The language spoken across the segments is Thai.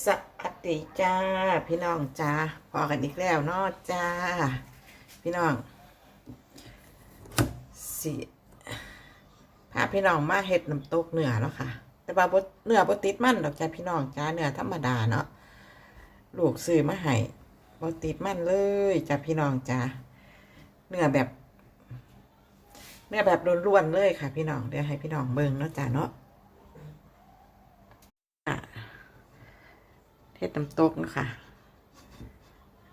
สวัสดีจ้า พี่น้องจ้าพอกันอีกแล้วเนาะจ้า พี่น้องสิพาพี่น้องมาเฮ็ดน้ำตกเนื้อเนาะค่ะ แต่ว่าบ่เนื้อบ่ติดมันดอกจ้าพี่น้องจ้าเนื้อธรรมดาเนาะลูกซื้อมาให้บ่ติดมันเลยจ้าพี่น้องจ้าเนื้อแบบ เนื้อแบบล้วนๆเลยค่ะ พี่น้องเดี๋ยวให้พี่น้องเบิ่งเนาะจ้าเนาะ เฮ็ดน้ำตกนะคะ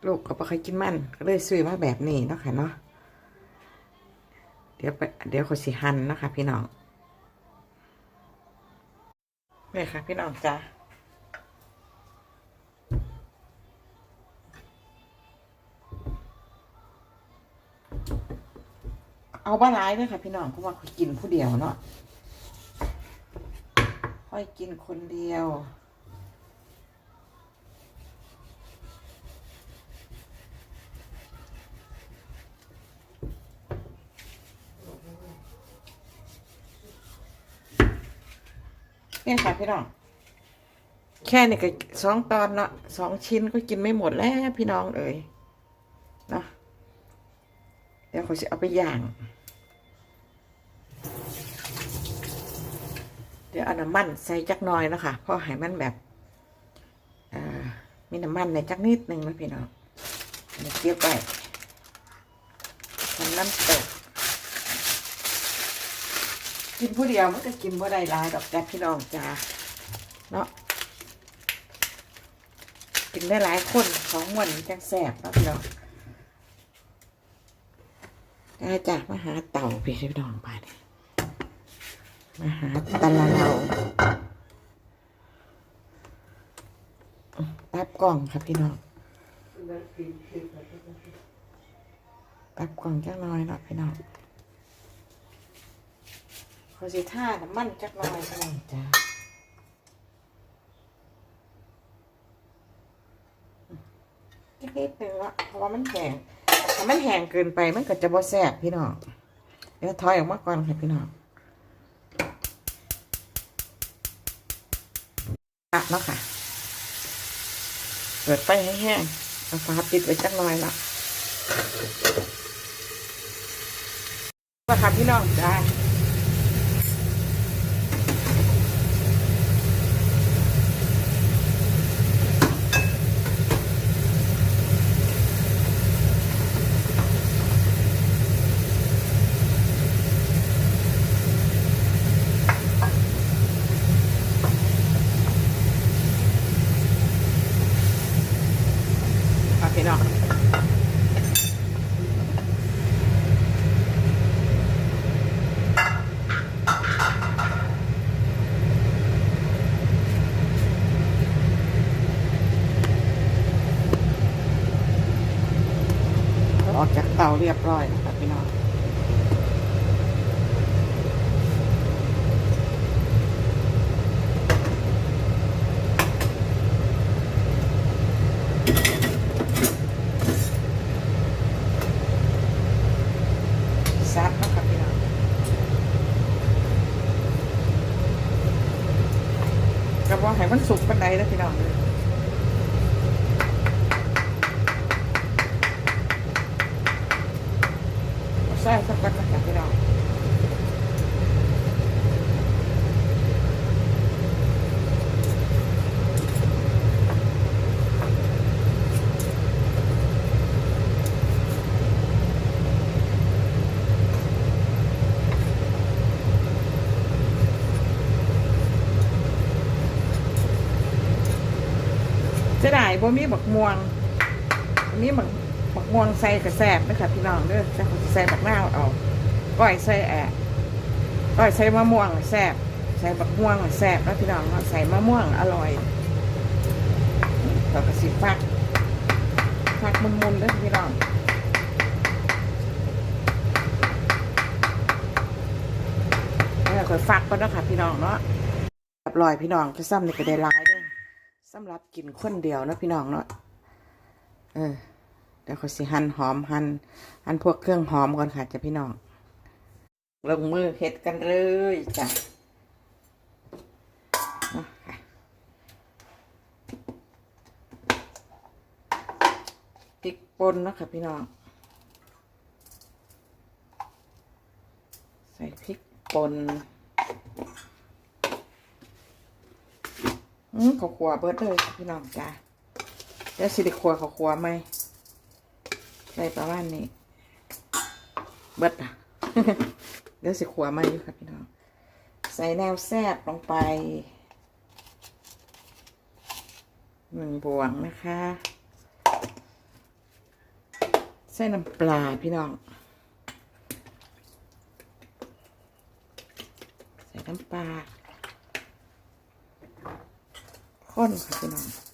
ลูกก็บ่เคยกินมันก็เลยซื้อมาแบบนี้เนาะค่ะเนาะเดี๋ยวไปเดี๋ยวเขาสิหั่นนะคะพี่น้องนี่ค่ะ พี่น้องจ้าเอาบ้าร้ายเลยค่ะพี่น้องเพราะว่าเขากินผู้เดียวเนาะค่อยกินคนเดียว นี่ยค่ะพี่น้อง แค่นี้ก็สองตอนเนาะสองชิ้นก็กินไม่หมดแล้วพี่น้องเอ๋ยเนาะเดี๋ยวเขาจะเอาไปย่าง เดี๋ยวเอาน้ำมันใส่จักหน่อยนะคะเพราะให้มันแบบมีน้ำมันในจักนิดนึงนะพี่น้องเดี๋ยวเก็บไว้ทำน้ำตก กินผู้เดียวมันก็กินบ่ได้หลายดอกจ้าพี่น้องจ้าเนาะกินได้หลายคนของวันจังแสบเนาะพี่น้องได้จ้ะมาหาเต่าพี่พี่น้องไปเนี่ยมาหาตะละเราตับกล่องครับพี่น้องตับกล่องจังน้อยเนาะพี่น้อง เขาสิท่าน้ำมันจักหน่อยพี่น้องจ้าจักนิดนึงละเพราะว่ามันแห้งถ้ามันแห้งเกินไปมันก็จะบ่แซ่บพี่น้องเดี๋ยวถอยออกมาก่อนค่ะพี่น้องอะเนาะค่ะ เปิดไฟให้แห้งเอาฝาปิดไว้จักหน่อยละว่าค่ะพี่น้องจ้า ครับพี่น้องออกจากเตาเรียบร้อยนะครับพี่น้องซับนะครับพี่น้องกระบอกให้มันสุกปันใดแล้วพี่น้องเลย ส่สักปันนะครับพี่น้องจะได้บ่มีบักม่วง บักม่วงใส่กระแสบนะคะพี่น้องเด้อจะใส่บักนาวเอาก้อยใส่แอะก้อยใส่มะม่วงแซบใส่บักม่วงแซบแล้วพี่น้องใส่มะม่วงอร่อยเราก็สิฟักฟักมุนๆเด้อพี่น้องแล้วค่อยฟักก็นะคะพี่น้องเนาะเรียบร้อยพี่น้องจะซ้ำนี่ก็ได้หลายเด้อสำหรับกินคนเดียวนะพี่น้องเนาะเออ ดี๋ขอสิหั่นหอมหั่นหั่นพวกเครื่องหอมก่อนค่ะจ้ะพี่น้องลงมือเฮ็ดกันเลยจ้ะพริกป่นนะคะพี่น้อง ใส่พริกป่นอืมข้าวคั่วเบิดเลยพี่น้องจ้ะแล้วสิด้คั่วข้าวคั่วไหม ใส่ประมาณนี้ เบิดอะเดี๋ยวสิขัวไหมอยู่ค่ะพี่น้อง ใส่แนวแซบลงไปหนึ่งบวงนะคะ ใส่น้ำปลาพี่น้อง ใส่น้ำปลาข้นค่ะพี่น้อง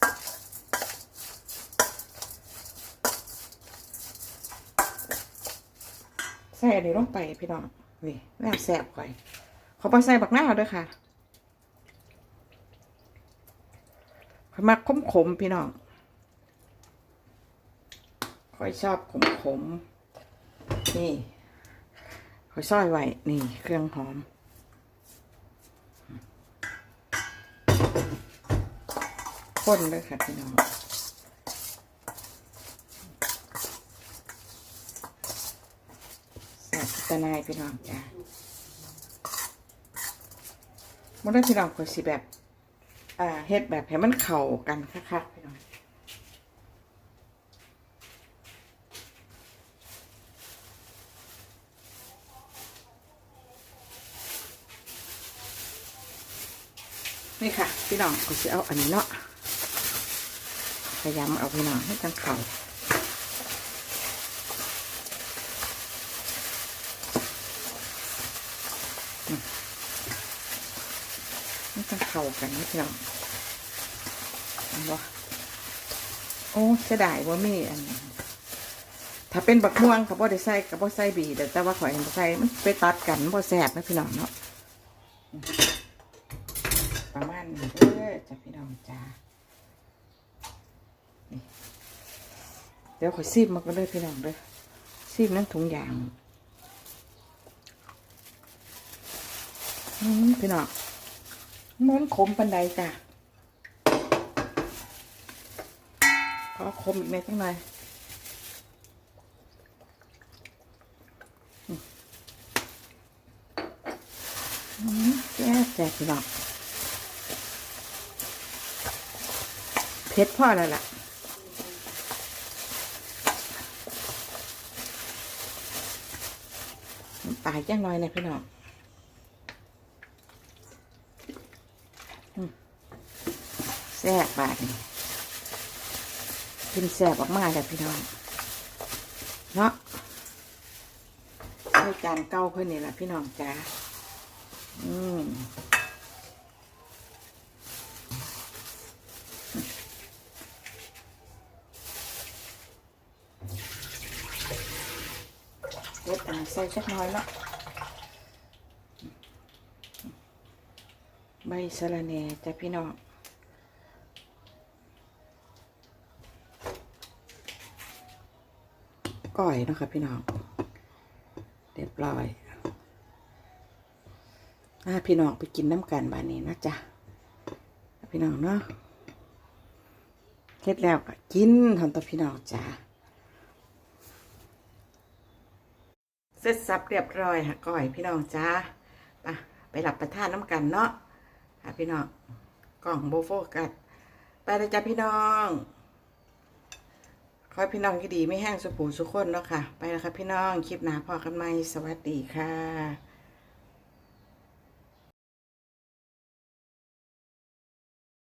ส่อันนี้ลงไปพี่น้องนี่แม่แสบข่อยเขาไปใส่บักหน้าด้วยค่ะขอมักขมขมพี่น้องข่อยชอบขมขมนี่ข่อยซอยไว้ นี่ เครื่องหอมข้นเลยค่ะพี่น้อง แซ่บ ตะนายพี่น้องจ้ามันได้พี่น้องคอยสิแบบ อ่าเฮ็ดแบบให้มันเข้ากันคักๆพี่น้องนี่ค่ะ พี่น้องก็สิเอาอันนี้เนาะพยายามเอาพี่น้องให้กันเข้า มันจะเข้ากันนะพี่น้องเห็นบ่โอ้เสียดายว่ามีอัน ถ้าเป็นบักม่วงกับบ่ได้ใส่กับบ่ใส่บีแต่แต่ว่าข่อยเห็นใส่มันไปตัดกันบ่แซ่บนะพี่น้องเนาะประมาณนี้เด้อจ้ะพี่น้องจ้าเดี๋ยวข่อยซีบมาก็เลยพี่น้องเด้อซีบนั่นถุงยางพี่น้อง มันขมปันใดจ้ะขอขมอีกนิดจังหน่อยแซ่แซ่บพี่น้องเผ็ดพ่อแล้วล่ะตาลจังหน่อยนะพี่น้อง แซ่บบาดนี่กินแซ่บออกมาเลยพี่น้องเนาะใช้จานเก้าเพื่อนนี่แหละพี่น้องจ้าอืมเล็ดอันใส่สักหน้อยเนาะใบสะระแหน่จ้ะพี่น้อง ก้อยเนาะค่ะพี่น้อง เรียบร้อยอ่าพี่น้องไปกินน้ำกันบานนี้นะจ๊ะพี่น้องเนาะเฮ็ดแล้วก็กินทำต่อพี่น้องจ้าเสร็จสับเรียบร้อยค่ะก้อยพี่น้องจ้าไปไปหลับประทานน้ำกันเนาะค่ะพี่น้องกล่องโบโฟกัสไปเลยจ้าพี่น้อง ขอให้พี่น้องที่ดีไม่แห้งสุปูสุขคนเนาะค่ะ ไปแล้วค่ะพี่น้อง คลิปหนาพอกันไหมสวัสดีค่ะ